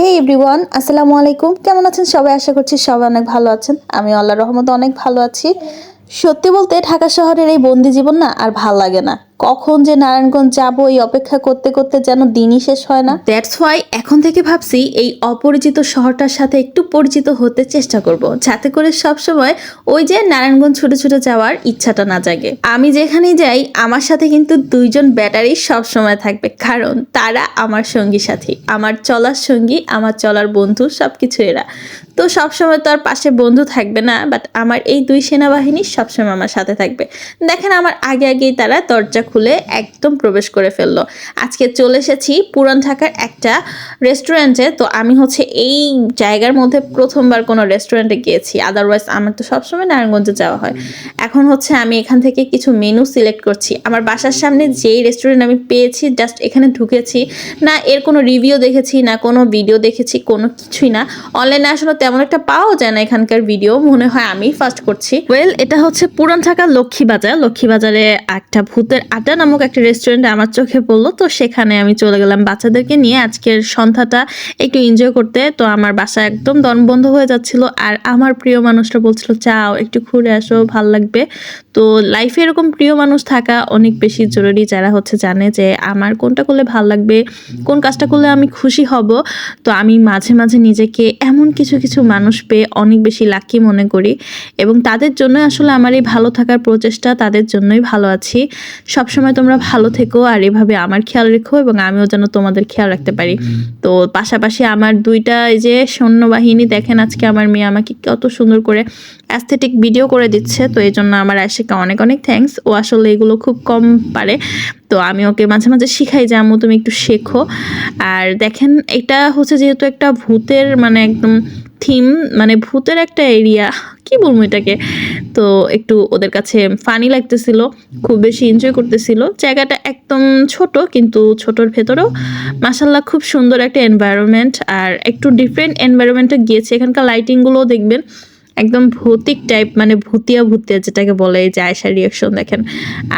Everyone আসসালামু আলাইকুম। কেমন আছেন সবাই? আশা করছি সবাই অনেক ভালো আছেন। আমি আল্লাহ রহমত অনেক ভালো আছি। সত্যি বলতে ঢাকা শহরের এই বন্দি জীবন না আর ভালো লাগে না। কখন যে নারায়ণগঞ্জ যাব এই অপেক্ষা করতে করতে যেন দিনই শেষ হয় না। দ্যাটস ওয়াই এখন থেকে ভাবছি এই অপরিচিত শহরটার সাথে একটু পরিচিত হতে চেষ্টা করব, যাতে করে সব সময় ওই যে নারায়ণগঞ্জ ছুটে ছুটে যাওয়ার ইচ্ছাটা না জাগে। আমি যেখানেই যাই, আমার সাথে কিন্তু দুইজন ব্যাটারি সব সময় থাকবে, কারণ তারা আমার সঙ্গী সাথী, আমার চলার সঙ্গী, আমার চলার বন্ধু, সবকিছু এরা। তো সবসময় তো আর পাশে বন্ধু থাকবে না বাট আমার এই দুই সেনাবাহিনী সবসময় আমার সাথে থাকবে। দেখেন আমার আগে আগেই তারা দরজা খুলে একদম প্রবেশ করে ফেলল। আজকে চলে এসেছি পুরান ঢাকার একটা রেস্টুরেন্টে তো আমি হচ্ছে এই জায়গার মধ্যে প্রথমবার কোনো রেস্টুরেন্টে গিয়েছি। আদারওয়াইজ আমার তো সবসময় নারায়ণগঞ্জে যাওয়া হয়। এখন হচ্ছে আমি এখান থেকে কিছু মেনু সিলেক্ট করছি। আমার বাসার সামনে যেই রেস্টুরেন্ট আমি পেয়েছি জাস্ট এখানে ঢুকেছি। না এর কোনো রিভিউ দেখেছি, না কোনো ভিডিও দেখেছি, কোনো কিছুই না। অনলাইনে আসলে তেমন একটা পাওয়া যায় না এখানকার ভিডিও মনে হয় আমি ফার্স্ট করছি। ওয়েল এটা হচ্ছে পুরান ঢাকার লক্ষ্মী বাজার লক্ষ্মী বাজারে একটা ভূতের আড্ডা নামক একটা রেস্টুরেন্ট আমার চোখে পড়ল, তো সেখানে আমি চলে গেলাম বাচ্চাদেরকে নিয়ে। আজকের সন্ধ্যাটা একটু এনজয় করতে, তো আমার বাসা একদম দন বন্ধ হয়ে যাচ্ছিল। আর আমার প্রিয় মানুষটা বলছিল, চাও, একটু ঘুরে আসো, ভালো লাগবে। তো লাইফে এরকম প্রিয় মানুষ থাকা অনেক বেশি জরুরি, যারা হচ্ছে জানে যে আমার কোনটা করলে ভালো লাগবে, কোন কাজটা করলে আমি খুশি হব। তো আমি মাঝে মাঝে নিজেকে এমন কিছু কিছু মানুষ পেয়ে অনেক বেশি লাকি মনে করি। এবং তাদের জন্য আসলে আমার এই ভালো থাকার প্রচেষ্টা, তাদের জন্যই ভালো আছি। সবসময় তোমরা ভালো থেকো আর এভাবে আমার খেয়াল রেখো এবং আমিও যেন তোমাদের খেয়াল রাখতে পারি। তো পাশাপাশি আমার দুইটা এই যে সৈন্যবাহিনী, দেখেন আজকে আমার মেয়ে আমাকে কত সুন্দর করে অ্যাস্থেটিক ভিডিও করে দিচ্ছে, তো এই জন্য আমার আশিকা অনেক অনেক থ্যাঙ্কস ও আসলে এগুলো খুব কম পারে, তো আমি ওকে মাঝে মাঝে শিখাই যে, আম্মু, তুমি একটু শেখো। আর দেখেন, এটা হচ্ছে যেহেতু একটা ভূতের মানে একদম থিম মানে ভূতের একটা এরিয়া কি বলব এটাকে? তো একটু ওদের কাছে ফানি লাগতেছিল, খুব বেশি এনজয় করতেছিল। জায়গাটা একদম ছোট, কিন্তু ছোটর ভেতরেও মাসাল্লাহ খুব সুন্দর একটা এনভায়রনমেন্ট আর একটু ডিফারেন্ট এনভায়রনমেন্টে গিয়েছে। এখানকার লাইটিংগুলোও দেখবেন, একদম ভৌতিক টাইপ মানে ভূতিয়া ভূতিয়া যেটাকে বলে যে আয়সা রিয়াকশন দেখেন।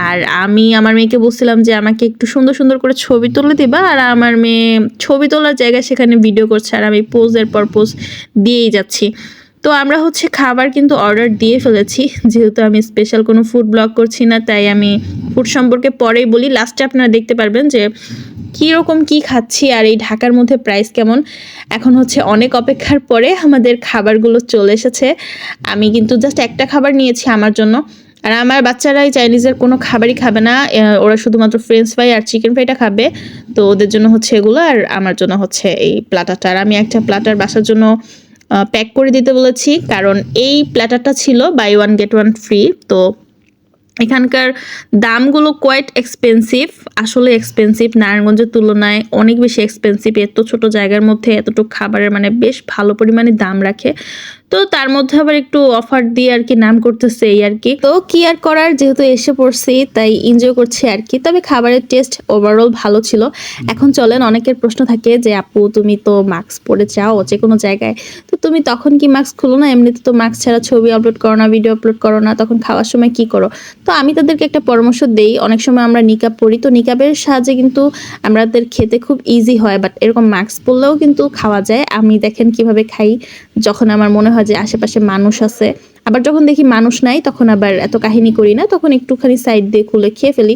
আর আমি আমার মেয়েকে বলছিলাম যে, আমাকে একটু সুন্দর সুন্দর করে ছবি তুলে দিবা, আর আমার মেয়ে ছবি তোলার জায়গায় সেখানে ভিডিও করছে, আর আমি পোজের পর পোজ দিয়েই যাচ্ছি। তো আমরা হচ্ছে খাবার কিন্তু অর্ডার দিয়ে ফেলেছি। যেহেতু আমি স্পেশাল কোনো ফুড ব্লগ করছি না, তাই আমি ফুড সম্পর্কে পরেই বলি। লাস্টে আপনারা দেখতে পারবেন যে কীরকম কি খাচ্ছি আর এই ঢাকার মধ্যে প্রাইস কেমন। এখন হচ্ছে অনেক অপেক্ষার পরে আমাদের খাবারগুলো চলে এসেছে। আমি কিন্তু জাস্ট একটা খাবার নিয়েছি আমার জন্য। আর আমার বাচ্চারাই চাইনিজের কোনো খাবারই খাবে না। ওরা শুধুমাত্র ফ্রেঞ্চ ফ্রাই আর চিকেন ফ্রাইটা খাবে। তো ওদের জন্য হচ্ছে এগুলো আর আমার জন্য হচ্ছে এই প্লাটারটা আর আমি একটা প্লাটার বাসার জন্য প্যাক করে দিতে বলেছি। কারণ এই প্ল্যাটারটা ছিল buy one get one free তো এখানকার দামগুলো কোয়াইট এক্সপেন্সিভ আসলে এক্সপেন্সিভ নারায়ণগঞ্জের তুলনায় অনেক বেশি এক্সপেন্সিভ এত ছোট জায়গার মধ্যে এতটুকু খাবারের মানে বেশ ভালো পরিমাণে দাম রাখে। তো তার মধ্যে আবার একটু অফার দিয়ে আর কি নাম করতেছে এই আর কি। তো কি আর করার যেহেতু এসে পড়ছি তাই এনজয় করছি আর কি। তবে খাবারের টেস্ট ওভারঅল ভালো ছিল। এখন চলেন অনেকের প্রশ্ন থাকে যে আপু তুমি তো মাস্ক পরে যাও যে কোনো জায়গায়? তো তুমি তখন কি মাস্ক খুলো না? এমনিতে তো মাস্ক ছাড়া ছবি আপলোড করো না ভিডিও আপলোড করো না তখন খাওয়ার সময় কি করো? তো আমি তাদেরকে একটা পরামর্শ দেই। অনেক সময় আমরা নিকাব পরি। তো নিকাবের সাহায্যে কিন্তু আমাদের খেতে খুব ইজি হয় বাট এরকম মাস্ক পরলেও কিন্তু খাওয়া যায়। আমি দেখেন কীভাবে খাই। যখন আমার মনে হয় যে আশেপাশে মানুষ আছে। আবার যখন দেখি মানুষ নাই, তখন আবার এত কাহিনী করি না, তখন একটুখানি সাইড দিয়ে খুলে খেয়ে ফেলি।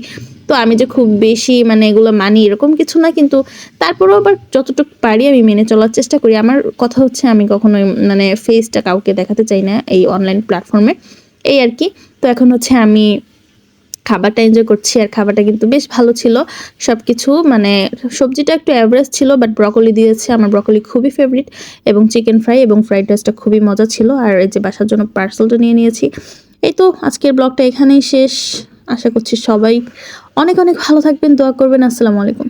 তো আমি যে খুব বেশি মানে এগুলো মানি এরকম কিছু না, কিন্তু তারপরেও আবার যতটুকু পারি আমি মেনে চলার চেষ্টা করি। আমার কথা হচ্ছে, আমি কখনোই মানে ফেসটা কাউকে দেখাতে চাই না এই অনলাইন প্ল্যাটফর্মে এই আর কি। তো এখন হচ্ছে আমি খাবারটা এনজয় করছি আর খাবারটা কিন্তু বেশ ভালো ছিল। সব কিছু মানে সবজিটা একটু অ্যাভারেজ ছিল বাট ব্রকলি দিয়েছে। আমার ব্রকলি খুবই ফেভারিট এবং চিকেন ফ্রাই এবং ফ্রাইড রাইসটা খুবই মজা ছিল। আর এই যে বাসার জন্য পার্সেলটা নিয়ে নিয়েছি। এই তো আজকের ব্লগটা এখানেই শেষ। আশা করছি সবাই অনেক অনেক ভালো থাকবেন, দোয়া করবেন। আসসালামু আলাইকুম।